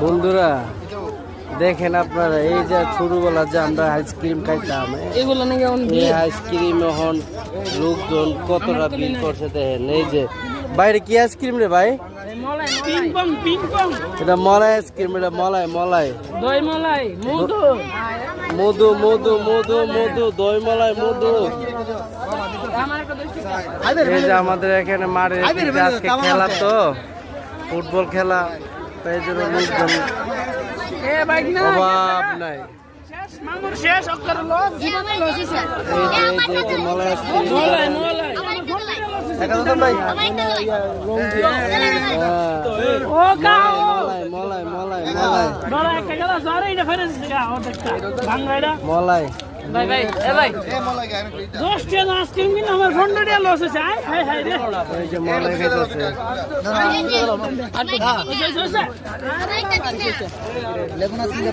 বন্ধুরা দেখেন আপনারা এই যে ছোটবেলা যে আমরা আইসক্রিম খাইতাম এগুলো নাকি এখন এই আইসক্রিম এখন লোকজন কতটা বিল করছে দেখেন এই যে। বাইরে কি আইসক্রিম রে ভাই? এটা মলাই আইসক্রিম এটা মলাই মলাই। দই মলাই মধু। মধু মধু মধু মধু দই মলাই মধু। এই যে আমাদের এখানে মাঠে আজকে খেলা তো ফুটবল খেলা। তাই জন্য লোকজন অভাব নাই। মলাই আইসক্রিম মলাই হ্যাঁ। ভাই ভাই এ ভাই দশ টাকা আইসক্রিম কিনে আমার ফোনটা দিয়ে লস হয়েছে আয় হায় হায় রে এই যে মলাই খাইতেছে আর তো হয়েছে হয়েছে আইসক্রিম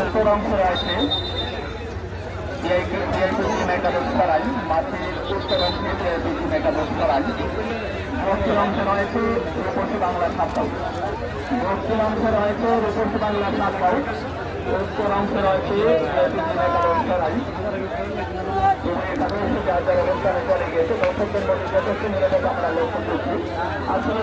উত্তর অংশে আছে একাদশ করাই মাঠের উত্তর অংশে একাদশ করাই দক্ষিণ অংশে রয়েছে রূপসী বাংলা সাতটাও দক্ষিণ অংশে রয়েছে রূপসী বাংলা সাতটাও উত্তর অংশে রয়েছে একাদশ করাই যার যার অবস্থানে চলে গিয়েছে। দর্শকদের মধ্যে যথেষ্ট নিরাপদ আমরা লক্ষ্য করছি। আসলে